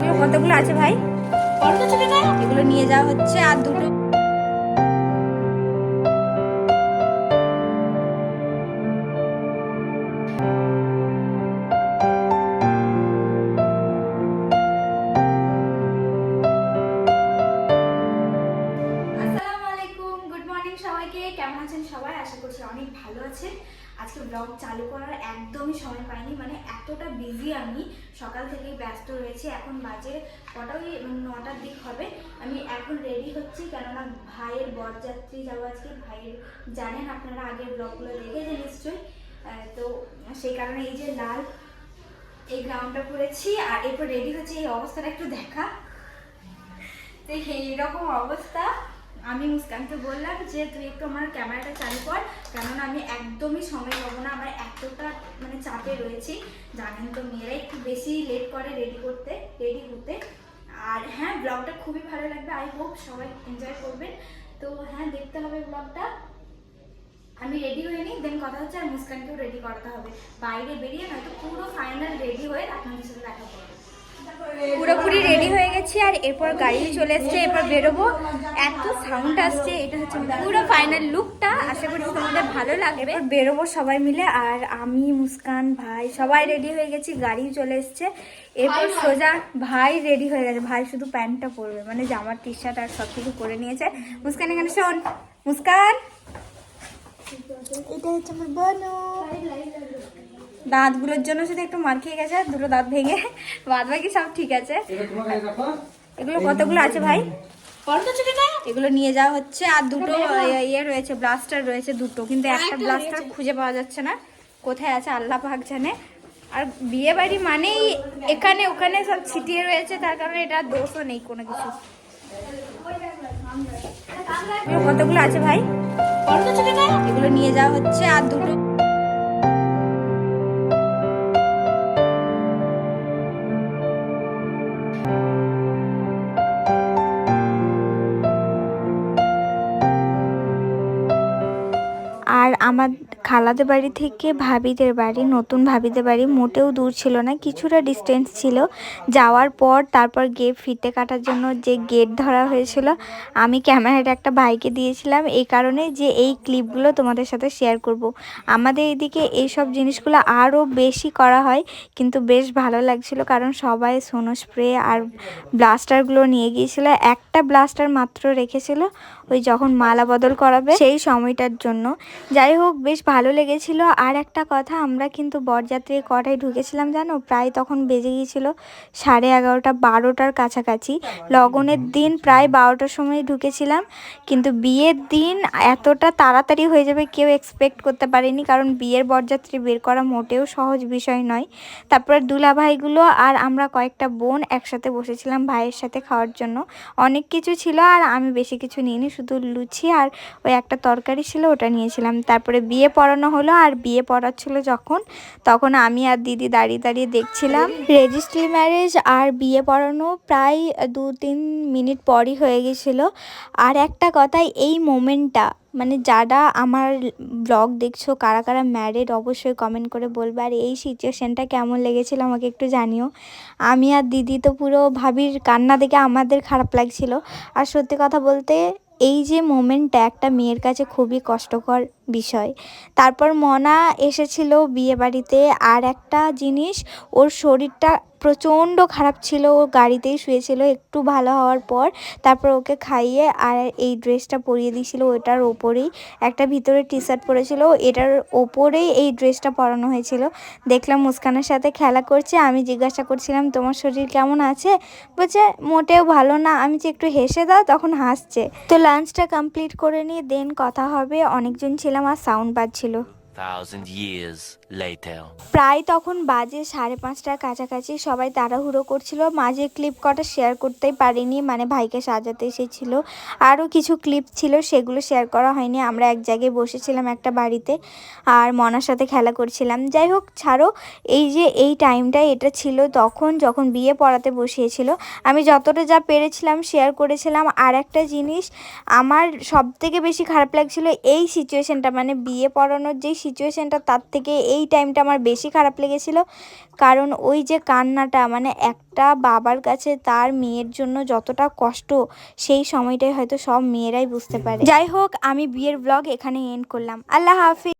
এগুলো কতগুলো আছে ভাই? এগুলো নিয়ে যাওয়া হচ্ছে আর দুটো। আসসালামু আলাইকুম গুড মর্নিং সবাইকে। কেমন আছেন সবাই? আশা করছি অনেক ভালো আছেন। আজকে ব্লগ চালু করার একদমই সময় পাইনি মানে এতটা বিজি আমি। সকাল থেকেই ব্যস্ত রয়েছি, এখন বাজে কটা ওই নটার দিক হবে। আমি এখন রেডি হচ্ছি, কেননা ভাইয়ের বরযাত্রী যাব আজকে। ভাইয়ের, জানেন আপনারা আগের ব্লগগুলো দেখেছেন নিশ্চয়ই? তো সেই কারণে এই যে লাল এই গ্রাউন্ডটা পরেছি, আর এরপর রেডি হচ্ছে, এই অবস্থাটা একটু দেখা। তো এইরকম অবস্থা। আমি মুস্কানকে বললাম যে, তুই একটু আমার ক্যামেরাটা চালু কর, কেননা আমি একদমই সময় পাবো না, আমার এতটা মানে চাপে রয়েছি। জানেন তো মেয়েরা একটু বেশি লেট করে রেডি করতে রেডি হতে। আর হ্যাঁ ব্লগটা খুবই ভালো লাগবে। আই হোপ সবাই এনজয় করবেন। তো হ্যাঁ দেখতে হবে ব্লগটা আমি রেডি হয়ে নিই দেন কথা হচ্ছে আর মুস্কানকেও রেডি করাতে হবে। বাইরে বেরিয়ে নয়তো পুরো ফাইনাল রেডি হয়ে আপনাদের সাথে দেখা করব। পুরোপুরি রেডি হয়ে গেছি আর এরপর গাড়ি চলে এসছে এরপর বেরোবো। এত সাউন্ড আসছে এটা হচ্ছে পুরো ফাইনাল লুকটা আশা করি তোমাদের ভালো লাগবে। এরপর বেরোবো সবাই মিলে আর আমি মুস্কান ভাই সবাই রেডি হয়ে গেছি গাড়ি চলে এসছে। এরপর সোজা ভাই রেডি হয়ে গেছে। ভাই শুধু প্যান্টটা পরবে মানে জামার টি শার্ট আর সব কিছু করে নিয়েছে। মুস্কান এখানে শোন। মুস্কান! এটা হচ্ছে আমার বোনু। দাঁতগুলোর জন্য শুধু একটু মার খেয়ে গেছে দুটো দাঁত ভেঙে। বাদ বাকি সব ঠিক আছে। এগুলো কতগুলো আছে ভাই? এগুলো নিয়ে যাওয়া হচ্ছে আর দুটো ইয়ে- রয়েছে ব্লাস্টার রয়েছে দুটো কিন্তু একটা ব্লাস্টার খুঁজে পাওয়া যাচ্ছে না। কোথায় আছে আল্লাহ পাক জানে। আর বিয়ে বাড়ি মানেই এখানে ওখানে সব ছিটিয়ে রয়েছে তার কারণে এটা দোষও নেই কোনো কিছু। এগুলো কতগুলো আছে ভাই? এগুলো নিয়ে যাওয়া হচ্ছে আর দুটো আর আমার খালাদের বাড়ি থেকে ভাবিদের বাড়ি, নতুন ভাবিদের বাড়ি মোটেও দূর ছিল না, কিছুটা ডিস্টেন্স ছিল। যাওয়ার পর তারপর গেট ফিতে কাটার জন্য যে গেট ধরা হয়েছিল, আমি ক্যামেরাটা একটা ভাইকে দিয়েছিলাম। এই কারণে যে এই ক্লিপগুলো তোমাদের সাথে শেয়ার করব। আমাদের এদিকে এই সব জিনিসগুলো আরও বেশি করা হয়, কিন্তু বেশ ভালো লাগছিল কারণ সবাই সোনো স্প্রে আর ব্লাস্টারগুলো নিয়ে গিয়েছিল। একটা ব্লাস্টার মাত্র রেখেছিল, ওই যখন মালা বদল করাবে সেই সময়টার জন্য। যাই হোক বেশ ভালো লেগেছিল। আর একটা কথা, আমরা কিন্তু বরযাত্রী কটায় ঢুকেছিলাম জানো? প্রায় তখন বেজে গিয়েছিল সাড়ে এগারোটা, বারোটার কাছাকাছি। লগনের দিন প্রায় বারোটার সময় ঢুকেছিলাম। কিন্তু বিয়ের দিন এতটা তাড়াতাড়ি হয়ে যাবে কেউ এক্সপেক্ট করতে পারেনি। কারণ বিয়ের বরযাত্রী বের করা মোটেও সহজ বিষয় নয়। তারপর দুলা ভাইগুলো আর আমরা কয়েকটা বোন একসাথে বসেছিলাম ভাইয়ের সাথে খাওয়ার জন্য। অনেক কিছু ছিল আর আমি বেশি কিছু নিইনি, শুধু লুচি আর ওই একটা তরকারি ছিল, ওটা নিয়েছিলাম। তারপরে বিয়ে পড়ানো হলো আর বিয়ে পড়াচ্ছিল যখন। তখন আমি আর দিদি দাঁড়িয়ে দাঁড়িয়ে দেখছিলাম। রেজিস্ট্রি ম্যারেজ আর বিয়ে পড়ানো প্রায় দু তিন মিনিট পরই হয়ে গেছিল। আর একটা কথা এই মোমেন্টটা মানে যারা আমার ব্লগ দেখছ, কারা কারা ম্যারেড অবশ্যই কমেন্ট করে বলবে। আর এই সিচুয়েশানটা কেমন লেগেছিল আমাকে একটু জানিও। আমি আর দিদি তো পুরো ভাবির কান্না দেখে আমাদের খারাপ লাগছিল। আর সত্যি কথা বলতে এই যে মোমেন্টটা একটা মেয়ের কাছে খুবই কষ্টকর বিষয়। তারপর মনা এসেছিল বিয়ে বাড়িতে। আর একটা জিনিস, ওর শরীরটা প্রচণ্ড খারাপ ছিল, ও গাড়িতেই শুয়েছিল। একটু ভালো হওয়ার পর তারপর ওকে খাইয়ে আর এই ড্রেসটা পরিয়ে দিয়েছিল ওটার ওপরেই। একটা ভিতরে টি শার্ট পরেছিল, এটার ওপরেই এই ড্রেসটা পরানো হয়েছিল। দেখলাম মুস্কানের সাথে খেলা করছে, আমি জিজ্ঞাসা করছিলাম, তোমার শরীর কেমন আছে? বলছে, মোটেও ভালো না, আমি যে একটু হেসে দাও, তখন হাসছে। তো লাঞ্চটা কমপ্লিট করে নিয়ে দেন কথা হবে, অনেকজন ছিলাম আর সাউন্ড বাজছিল. প্রায় তখন বাজে সাড়ে পাঁচটার কাছাকাছি সবাই তাড়াহুড়ো করছিল। মাঝে ক্লিপ কটা শেয়ার করতেই পারিনি মানে ভাইকে সাজাতে এসেছিল। আরও কিছু ক্লিপ ছিল, সেগুলো শেয়ার করা হয়নি। আমরা এক জায়গায় বসেছিলাম একটা বাড়িতে আর মনার সাথে খেলা করছিলাম। যাই হোক, ছাড়ো, এই যে এই টাইমটা এটা ছিল তখন যখন বিয়ে পড়াতে বসিয়েছিল। আমি যতটা যা পেরেছিলাম শেয়ার করেছিলাম। আর একটা জিনিস, আমার সব থেকে বেশি খারাপ লাগছিল এই সিচুয়েশনটা মানে বিয়ে পড়ানোর যেই সিচুয়েশনটা তার থেকে এই টাইমটা আমার বেশি খারাপ লেগেছিলো। কারণ ওই যে কান্নাটা মানে একটা বাবার কাছে তার মেয়ের জন্য যতটা কষ্ট, সেই সময়টাই হয়তো সব মেয়েরাই বুঝতে পারে। যাই হোক, আমি বিয়ের ব্লগ এখানে এন্ড করলাম। আল্লাহ হাফিজ।